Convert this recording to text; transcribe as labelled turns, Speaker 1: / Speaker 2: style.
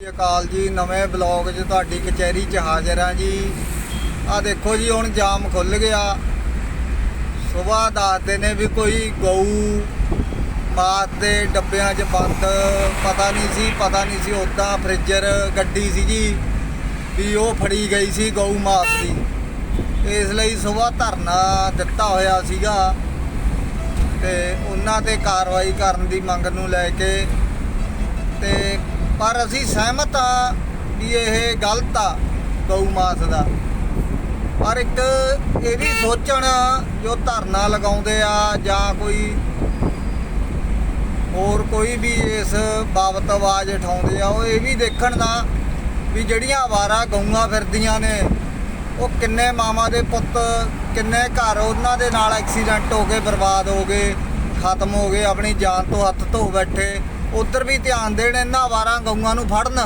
Speaker 1: ਸ੍ਰੀ ਅਕਾਲ ਜੀ, ਨਵੇਂ ਬਲੌਗ 'ਚ ਤੁਹਾਡੀ ਕਚਹਿਰੀ 'ਚ ਹਾਜ਼ਰ ਹਾਂ ਜੀ। ਆ ਦੇਖੋ ਜੀ, ਹੁਣ ਜਾਮ ਖੁੱਲ ਗਿਆ। ਸਵੇਰ ਦੱਸਦੇ ਨੇ ਵੀ ਕੋਈ ਗਊ ਮਾਤ ਦੇ ਡੱਬਿਆਂ 'ਚ ਬੰਦ। ਪਤਾ ਨਹੀਂ ਸੀ, ਪਤਾ ਨਹੀਂ ਸੀ ਉਦਾਂ ਫ੍ਰਿਜਰ ਗੱਡੀ ਸੀ ਜੀ ਵੀ ਉਹ ਫੜੀ ਗਈ ਸੀ ਗਊ ਮਾਤ ਦੀ। ਇਸ ਲਈ ਸਵੇਰ ਧਰਨਾ ਦਿੱਤਾ ਹੋਇਆ ਸੀਗਾ ਤੇ ਉਹਨਾਂ ਤੇ ਕਾਰਵਾਈ ਕਰਨ ਦੀ ਮੰਗ ਨੂੰ ਲੈ ਕੇ ਪਰ ਅਸੀਂ ਸਹਿਮਤ ਆ ਵੀ ਇਹ ਗਲਤ ਆ ਗਊ ਮਾਸ ਦਾ। ਪਰ ਇੱਕ ਇਹ ਵੀ ਸੋਚਣ ਜੋ ਧਰਨਾ ਲਗਾਉਂਦੇ ਆ ਜਾਂ ਕੋਈ ਹੋਰ ਕੋਈ ਵੀ ਇਸ ਬਾਬਤ ਆਵਾਜ਼ ਉਠਾਉਂਦੇ ਆ, ਉਹ ਇਹ ਵੀ ਦੇਖਣ ਦਾ ਵੀ ਜਿਹੜੀਆਂ ਆਵਾਰਾ ਗਊਆਂ ਫਿਰਦੀਆਂ ਨੇ, ਉਹ ਕਿੰਨੇ ਮਾਵਾਂ ਦੇ ਪੁੱਤ, ਕਿੰਨੇ ਘਰ ਉਹਨਾਂ ਦੇ ਨਾਲ ਐਕਸੀਡੈਂਟ ਹੋ ਗਏ, ਬਰਬਾਦ ਹੋ ਗਏ, ਖਤਮ ਹੋ ਗਏ, ਆਪਣੀ ਜਾਨ ਤੋਂ ਹੱਥ ਧੋ ਬੈਠੇ। ਉਧਰ ਵੀ ਧਿਆਨ ਦੇਣ ਇਹਨਾਂ ਵਾਰਾਂ ਗਊਆਂ ਨੂੰ ਫੜਨ।